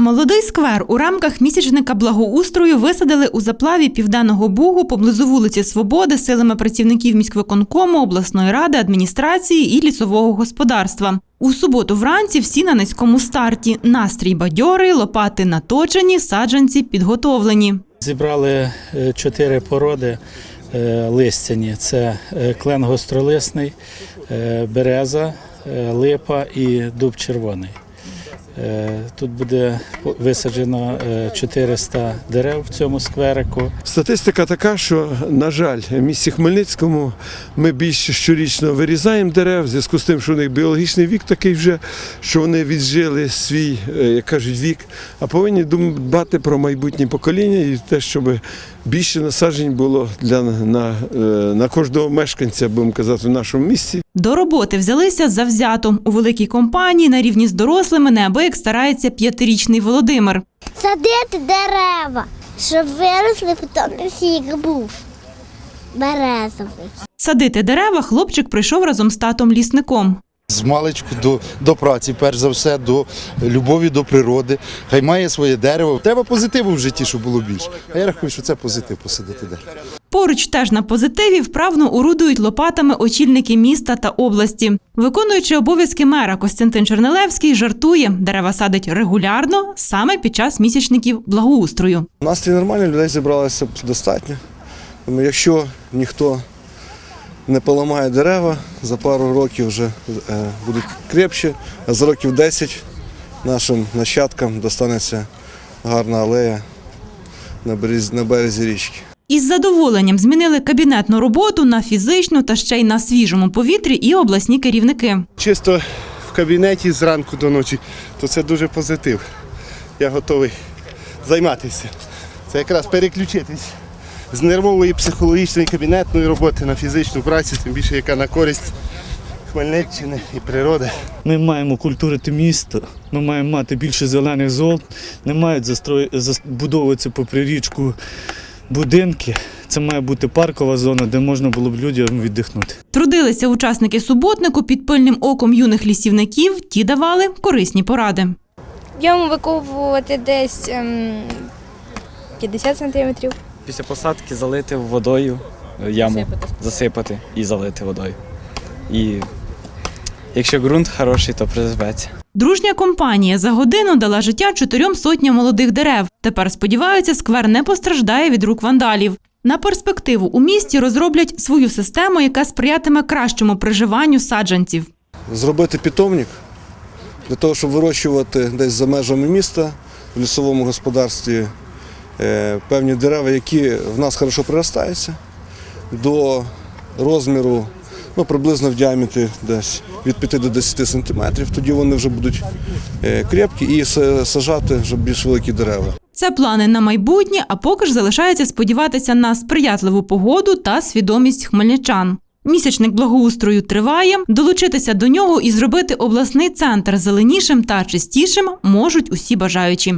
Молодий сквер у рамках місячника благоустрою висадили у заплаві Південного Бугу поблизу вулиці Свободи силами працівників міськвиконкому, обласної ради, адміністрації і лісового господарства. У суботу вранці всі на низькому старті. Настрій бадьорий, лопати наточені, саджанці підготовлені. Зібрали е, чотири породи е, листяні: це е, клен гостролисний, береза, липа і дуб червоний. Е, Тут буде висаджено е, 400 дерев в цьому скверику. Статистика така, що, на жаль, в місті Хмельницькому ми більше щорічно вирізаємо дерев, в зв'язку з тим, що у них біологічний вік такий вже, що вони віджили свій, е, як кажуть, вік, а повинні дбати про майбутнє покоління і те, щоб більше насаджень було для на, е, на кожного мешканця, будемо казати, в нашому місті. До роботи взялися завзято. У великій компанії на рівні з дорослими неабияк старається п'ятирічний Володимир. Садити дерева, щоб виросли, потім сік був березовий. Садити дерева хлопчик прийшов разом з татом лісником. З маличку до, до праці, перш за все, до любові до природи. Хай має своє дерево. Треба позитиву в житті, щоб було більше. А я рахую, що це позитив посадити дерево. Поруч теж на позитиві вправно орудують лопатами очільники міста та області. Виконуючи обов'язки мера Костянтин Чернелевський жартує, дерева садить регулярно саме під час місячників благоустрою. Настрій нормальний, людей зібралося достатньо. Тому якщо ніхто не поламає дерева, за пару років вже е, будуть крепші, а за років 10 нашим нащадкам достанеться гарна алея на березі річки. Із задоволенням змінили кабінетну роботу на фізичну та ще й на свіжому повітрі і обласні керівники. чисто в кабінеті зранку до ночі, то це дуже позитив. Я готовий займатися. Це якраз переключитись з нервової психологічної кабінетної роботи на фізичну працю, тим більше яка на користь Хмельниччини і природи. Ми маємо культурити місто, ми маємо мати більше зелених зон, не мають застрої... забудовуватися попри річку будинки. Це має бути паркова зона, де можна було б людям віддихнути. Трудилися учасники суботнику під пильним оком юних лісівників. Ті давали корисні поради. Йому викопувати десь ем, 50 сантиметрів. Після посадки залити водою е, яму, засипати, і залити водою. І якщо ґрунт хороший, то призветься. Дружня компанія за годину дала життя чотирьом сотням молодих дерев. Тепер сподіваються, сквер не постраждає від рук вандалів. На перспективу у місті розроблять свою систему, яка сприятиме кращому приживанню саджанців. Зробити питомник для того, щоб вирощувати десь за межами міста в лісовому господарстві е, певні дерева, які в нас хорошо приростаються до розміру ну, приблизно в діаметрі десь від 5 до 10 сантиметрів. Тоді вони вже будуть е, крепкі і сажати вже більш великі дерева. Це плани на майбутнє, а поки ж залишається сподіватися на сприятливу погоду та свідомість хмельничан. Місячник благоустрою триває. Долучитися до нього і зробити обласний центр зеленішим та чистішим можуть усі бажаючі.